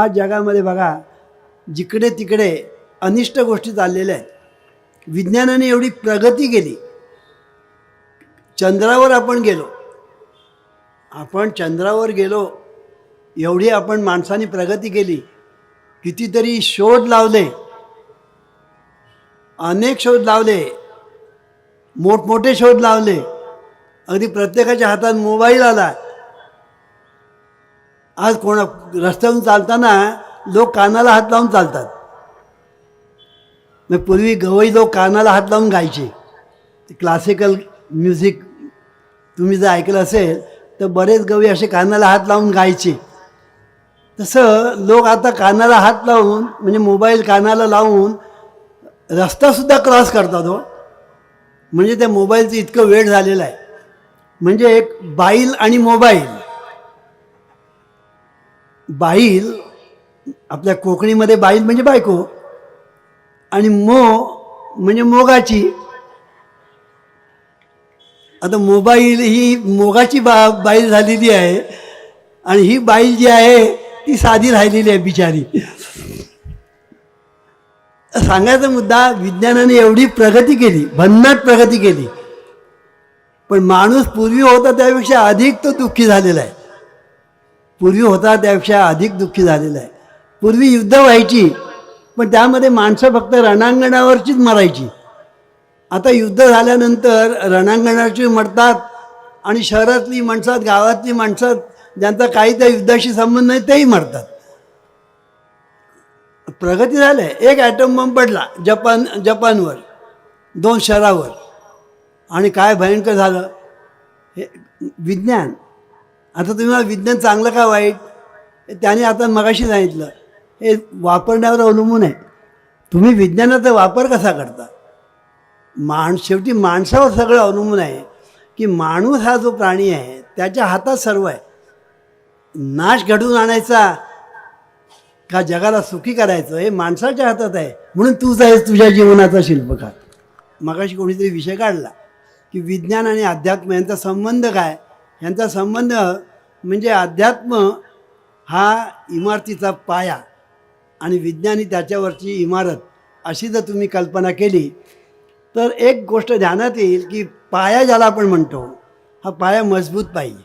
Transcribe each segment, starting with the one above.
आज जगामध्ये बघा जिकडे तिकडे अनिष्ट गोष्टी चाललेल्या आहेत. विज्ञानाने एवढी प्रगती केली. चंद्रावर आपण गेलो. आपण चंद्रावर गेलो एवढी आपण माणसाने प्रगती केली. कितीतरी शोध लावले. अनेक शोध लावले. मोठमोठे शोध लावले. अगदी प्रत्येकाच्या हातात मोबाईल आला. आज कोणा रस्त्यावरून चालताना लोक कानाला हात लावून चालतात. मग पूर्वी गवई लोक कानाला हात लावून गायचे. क्लासिकल म्युझिक तुम्ही जर ऐकलं असेल तर बरेच गवई असे कानाला हात लावून गायचे. तसं लोक आता कानाला हात लावून म्हणजे मोबाईल कानाला लावून रस्तासुद्धा क्रॉस करतात हो. म्हणजे त्या मोबाईलचं इतकं वेळ झालेलं आहे. म्हणजे एक बाईल आणि मोबाईल. बाईल आपल्या कोकणीमध्ये बाईल म्हणजे बायको आणि मो म्हणजे मोगाची. आता मोबाईल ही मोगाची बा बाईल झालेली आहे आणि ही बाईल जी आहे ती साधी राहिलेली आहे बिचारी. सांगायचा मुद्दा विज्ञानाने एवढी प्रगती केली भन्नाट प्रगती केली. पण माणूस पूर्वी होता त्यापेक्षा अधिक तो दुःखी झालेला आहे. पूर्वी होता त्यापेक्षा अधिक दुःखी झालेला आहे. पूर्वी युद्ध व्हायची पण त्यामध्ये माणसं फक्त रणांगणावरचीच मरायची. आता युद्ध झाल्यानंतर रणांगणाची मरतात आणि शहरातली माणसात गावातली माणसात ज्यांचा काही त्या युद्धाशी संबंध नाही तेही मरतात. प्रगती झाली आहे एक ॲटम बॉम्ब पडला जपान जपानवर दोन शहरावर. आणि काय भयंकर झालं? हे विज्ञान. आता तुम्ही मला विज्ञान चांगलं का वाईट? त्याने आता मगाशी सांगितलं. हे वापरण्यावर अवलंबून आहे. तुम्ही विज्ञानाचा वापर कसा करता? माण शेवटी माणसावर सगळं अवलंबून आहे की माणूस हा जो प्राणी आहे त्याच्या हातात सर्व आहे. नाश घडवून आणायचा का जगाला सुखी करायचं हे माणसाच्या हातात आहे. म्हणून तूच आहेस तुझ्या जीवनाचा शिल्पकार. मगाशी कोणीतरी विषय काढला की विज्ञान आणि अध्यात्म यांचा संबंध काय? यांचा संबंध म्हणजे अध्यात्म हा इमारतीचा पाया आणि विज्ञानी त्याच्यावरची इमारत अशी जर तुम्ही कल्पना केली तर एक गोष्ट ध्यानात येईल की पाया ज्याला आपण म्हणतो हा पाया मजबूत पाहिजे.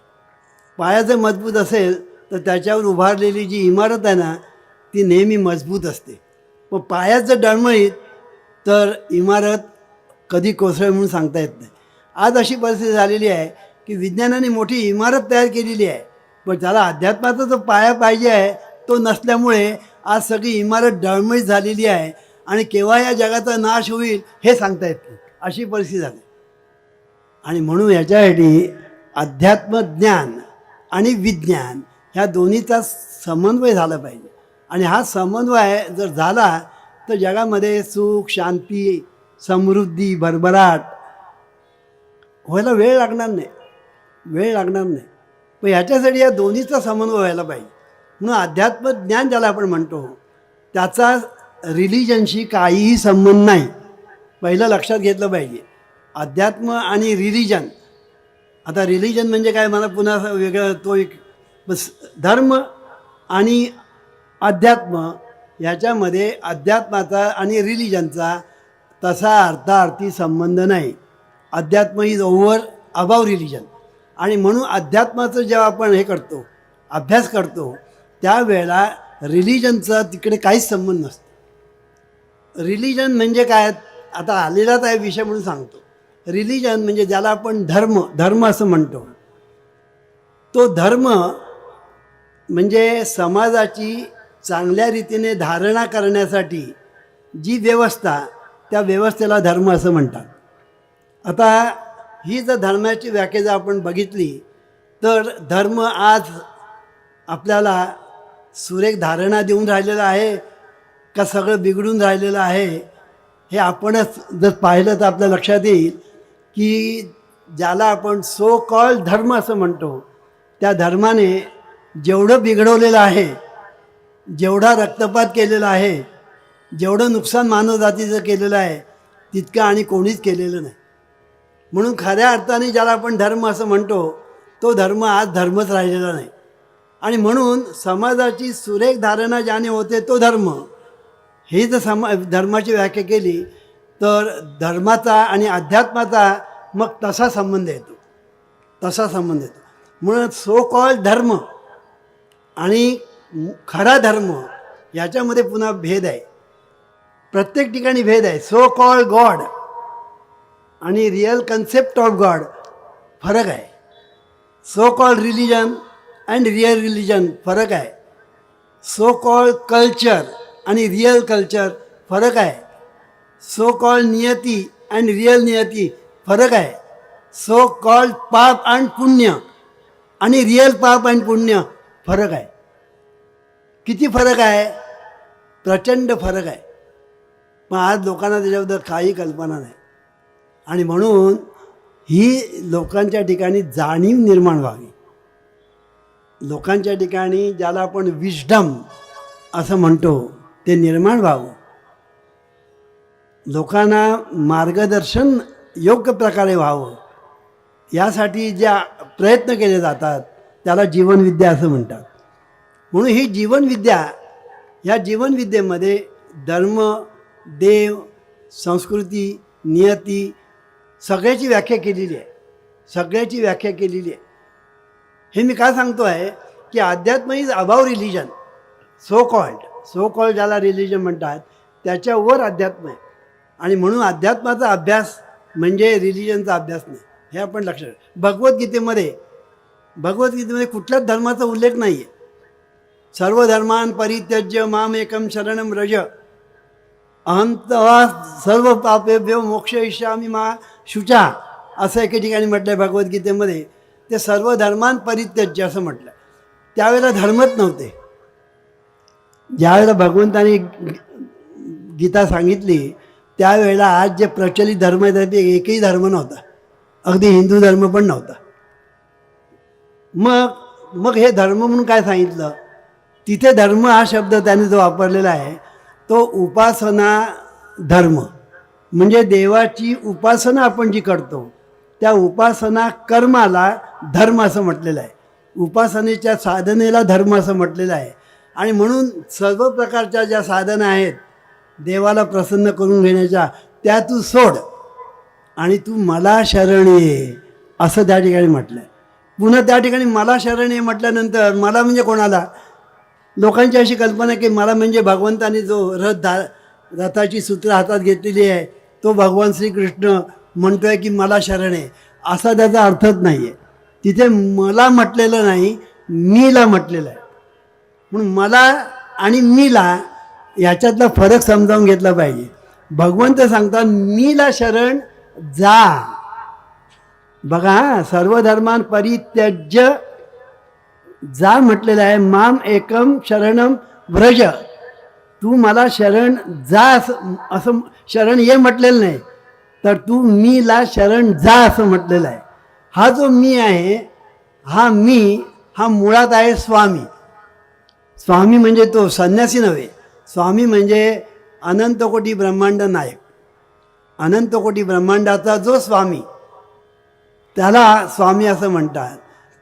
पाया जर मजबूत असेल तर त्याच्यावर उभारलेली जी इमारत आहे ना ती नेहमी मजबूत असते. मग पायात जर डळमळीत तर इमारत कधी कोसळ म्हणून सांगता येत नाही. आज अशी परिस्थिती झालेली आहे की विज्ञानाने मोठी इमारत तयार केलेली आहे. पण त्याला अध्यात्माचा जो पाया पाहिजे आहे तो नसल्यामुळे आज सगळी इमारत डळमळीत झालेली आहे आणि केव्हा या जगाचा नाश होईल हे सांगता येत नाही. अशी परिस्थिती झाली. आणि म्हणून ह्याच्यासाठी अध्यात्मज्ञान आणि विज्ञान ह्या दोन्हीचा समन्वय झाला पाहिजे. आणि हा समन्वय जर झाला तर जगामध्ये सुख शांती समृद्धी भरभराट व्हायला वेळ लागणार नाही. वेळ लागणार नाही. पण ह्याच्यासाठी या दोन्हीचा समन्वय व्हायला पाहिजे. म्हणून अध्यात्म ज्ञान ज्याला आपण म्हणतो त्याचा रिलिजनशी काहीही संबंध नाही. पहिलं लक्षात घेतलं पाहिजे. अध्यात्म आणि रिलिजन. आता रिलिजन म्हणजे काय? मला पुन्हा वेगळं तो एक बस धर्म आणि अध्यात्म ह्याच्यामध्ये अध्यात्माचा आणि रिलिजनचा तसा अर्थार्थी संबंध नाही. अध्यात्म इज ओव्हर अबाव रिलिजन आणि म्हणून अध्यात्माचं जेव्हा आपण हे करतो अभ्यास करतो त्यावेळेला रिलिजनचा तिकडे काहीच संबंध नसतो. रिलिजन म्हणजे काय? आता आलेलाच आहे विषय म्हणून सांगतो. रिलिजन म्हणजे ज्याला आपण धर्म धर्म असं म्हणतो. तो धर्म म्हणजे समाजाची चांगल्या रीतीने धारणा करण्यासाठी जी व्यवस्था त्या व्यवस्थेला धर्म असं म्हणतात. आता ही जर धर्माची व्याख्या जर आपण बघितली तर धर्म आज आपल्याला सुरेख धारणा देऊन राहिलेला आहे का सगळं बिघडून राहिलेलं आहे हे आपणच जर पाहिलं तर आपल्या लक्षात येईल की ज्याला आपण सो कॉल धर्म असं म्हणतो त्या धर्माने जेवढं बिघडवलेलं आहे जेवढा रक्तपात केलेला आहे जेवढं नुकसान मानवजातीचं केलेलं आहे तितकं आणि कोणीच केलेलं नाही. म्हणून खऱ्या अर्थाने ज्याला आपण धर्म असं म्हणतो तो धर्म आज धर्मच राहिलेला नाही. आणि म्हणून समाजाची सुरेख धारणा ज्याने होते तो धर्म. ही जर समा धर्माची व्याख्या केली तर धर्माचा आणि अध्यात्माचा मग तसा संबंध येतो. तसा संबंध येतो. म्हणून सो कॉल धर्म आणि खरा धर्म याच्यामध्ये पुन्हा भेद आहे. प्रत्येक ठिकाणी भेद आहे. सो कॉल गॉड आणि रिअल कन्सेप्ट ऑफ गॉड फरक आहे. So call religion and real religion फरक आहे. सो कॉल कल्चर आणि रिअल कल्चर फरक आहे. सो कॉल नियती अँड रिअल नियती फरक आहे. सो कॉल पाप अँड पुण्य आणि रिअल पाप अँड पुण्य फरक आहे. किती फरक आहे? प्रचंड फरक आहे. पण आज लोकांना त्याच्याबद्दल काही कल्पना नाही. आणि म्हणून ही लोकांच्या ठिकाणी जाणीव निर्माण व्हावी. लोकांच्या ठिकाणी ज्याला आपण विजडम असं म्हणतो ते निर्माण व्हावं. लोकांना मार्गदर्शन योग्य प्रकारे व्हावं. यासाठी ज्या प्रयत्न केले जातात त्याला जीवनविद्या असं म्हणतात. म्हणून ही जीवनविद्या या जीवनविद्येमध्ये धर्म देव संस्कृती नियती सगळ्याची व्याख्या केलेली आहे. सगळ्याची व्याख्या केलेली आहे. हे मी का सांगतो आहे की अध्यात्म is above religion so called so called ज्याला रिलिजन म्हणतात त्याच्यावर अध्यात्म आहे. आणि म्हणून अध्यात्माचा अभ्यास म्हणजे रिलिजनचा अभ्यास नाही. हे आपण लक्षात भगवद्गीतेमध्ये भगवद्गीतेमध्ये कुठल्याच धर्माचा उल्लेख नाही आहे सर्व धर्मान परित्यज्य माम एकम शरणम रज अहम सर्व पापेभ्यो मोक्ष इष्यामी मा शुचा असं एके ठिकाणी म्हटलं आहे भगवद्गीतेमध्ये ते सर्व धर्मान परित्यज्य असं म्हटलं त्यावेळेला धर्मच नव्हते. ज्यावेळेला भगवंताने गीता सांगितली त्यावेळेला आज जे प्रचलित धर्म आहेत ते एकही धर्म नव्हता. अगदी हिंदू धर्म पण नव्हता. मग मग हे धर्म म्हणून काय सांगितलं? तिथे धर्म हा शब्द त्याने जो वापरलेला आहे तो उपासना धर्म. म्हणजे देवाची उपासना आपण जी करतो त्या उपासना कर्माला धर्म असं म्हटलेलं आहे. उपासनेच्या साधनेला धर्म असं म्हटलेलं आहे. आणि म्हणून सर्व प्रकारच्या ज्या साधना आहेत देवाला प्रसन्न करून घेण्याच्या त्या तू सोड आणि तू मला शरण ये असं त्या ठिकाणी म्हटलं आहे पुन्हा त्या ठिकाणी मला शरण ये म्हटल्यानंतर मला म्हणजे कोणाला? लोकांची अशी कल्पना की मला म्हणजे भगवंताने जो रथ धा रथाची सूत्र हातात घेतलेली आहे तो भगवान श्रीकृष्ण म्हणतो आहे की मला शरण आहे असा त्याचा अर्थच नाही आहे तिथे मला म्हटलेलं नाही मीला म्हटलेलं आहे. म्हणून मला आणि मीला याच्यातला फरक समजावून घेतला पाहिजे. भगवंत सांगतात मीला शरण जा. बघा सर्वधर्मान सर्व धर्मान परित्यज्य जा म्हटलेलं आहे. माम एकम शरणम व्रज. तू मला शरण जा असं असं शरण ये म्हटलेलं नाही. तर तू मीला शरण जा असं म्हटलेलं आहे. हा जो मी आहे हा मी हा मुळात आहे स्वामी. स्वामी म्हणजे तो संन्यासी नव्हे. स्वामी म्हणजे अनंतकोटी ब्रह्मांड नायक. अनंतकोटी ब्रह्मांडाचा जो स्वामी त्याला स्वामी असं म्हणतात.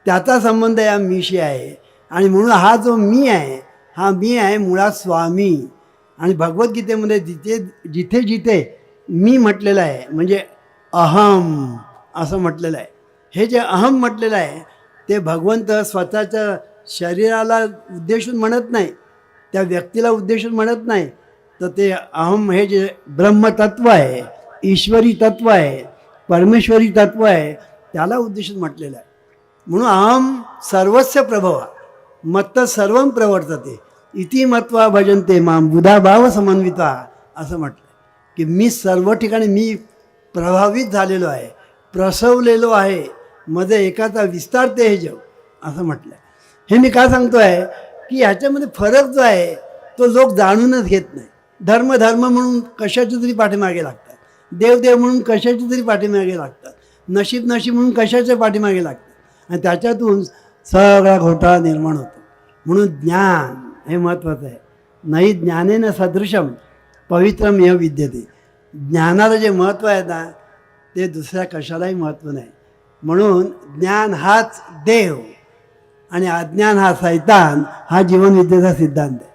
त्याचा संबंध या मीशी आहे. आणि म्हणून हा जो मी आहे हा मी आहे मुळात स्वामी. आणि भगवद्गीतेमध्ये जिथे जिथे जिथे मी म्हटलेलं आहे म्हणजे अहम असं म्हटलेलं आहे. हे जे अहम म्हटलेलं आहे ते भगवंत स्वतःच्या शरीराला उद्देशून म्हणत नाही त्या व्यक्तीला उद्देशून म्हणत नाही तर ते अहम हे जे ब्रह्मतत्व आहे ईश्वरी तत्व आहे परमेश्वरी तत्व आहे त्याला उद्देशून म्हटलेलं आहे. म्हणून अहम सर्वस्व प्रभवा मत्त सर्व प्रवर्तते. इति मत्वा भजनते माम बुधाभाव समन्विता असं म्हटलं की मी सर्व ठिकाणी मी प्रभावित झालेलो आहे प्रसवलेलो आहे मध्ये एकाचा विस्तारते हे जग असं म्हटलं हे मी का सांगतो आहे की ह्याच्यामध्ये फरक जो आहे तो लोक जाणूनच घेत नाही. धर्म धर्म म्हणून कशाच्या तरी पाठीमागे लागतात. देवदेव म्हणून कशाच्या तरी पाठीमागे लागतात. नशीब नशीब म्हणून कशाच्या पाठीमागे लागतात. आणि त्याच्यातून सगळा घोटाळा निर्माण होतो. म्हणून ज्ञान हे महत्त्वाचं आहे. नाही ज्ञानेनं सदृशम पवित्रम हे विद्यते. ज्ञानाला जे महत्त्व आहे ना ते दुसऱ्या कशालाही महत्त्व नाही. म्हणून ज्ञान हाच देव आणि अज्ञान हा सैतान हा जीवनविद्येचा सिद्धांत आहे.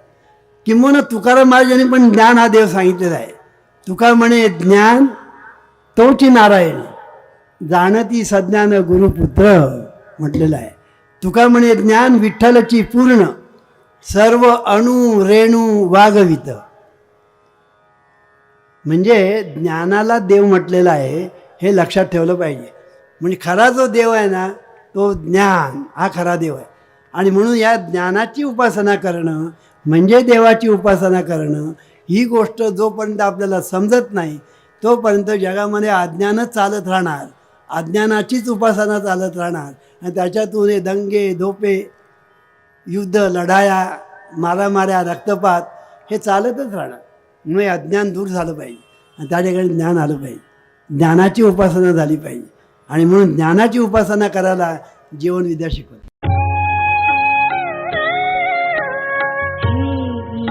किंबहुना तुकाराम महाराजांनी पण ज्ञान हा देव सांगितलेला आहे. तुकार म्हणे ज्ञान तोची नारायण जाणती सज्ञान गुरुपुत्र म्हटलेलं आहे. तुका म्हणे ज्ञान विठ्ठलची पूर्ण सर्व अणु रेणू वागवित. म्हणजे ज्ञानाला देव म्हटलेला आहे हे लक्षात ठेवलं पाहिजे. म्हणजे खरा जो देव आहे ना तो ज्ञान हा खरा देव आहे. आणि म्हणून या ज्ञानाची उपासना करणं म्हणजे देवाची उपासना करणं ही गोष्ट जोपर्यंत आपल्याला समजत नाही तोपर्यंत जगामध्ये अज्ञानच चालत राहणार. अज्ञानाचीच उपासना चालत राहणार. आणि त्याच्यातून हे दंगे धोपे युद्ध लढाया मारामाऱ्या रक्तपात हे चालतच राहणार. म्हणून हे अज्ञान दूर झालं पाहिजे आणि त्या ठिकाणी ज्ञान आलं पाहिजे. ज्ञानाची उपासना झाली पाहिजे. आणि म्हणून ज्ञानाची उपासना करायला जीवनविद्या विद्या शिकवत.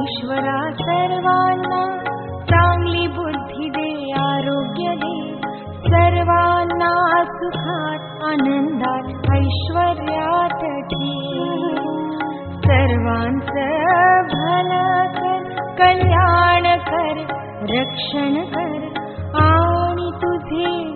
ईश्वरा सर्वांना चांगली बुद्धी दे आरोग्य दे. सर्वांना सुखात आनंदात ऐश्वर्यात ठेव सर्वांचं भलं कर कल्याण कर रक्षण आणि तुझे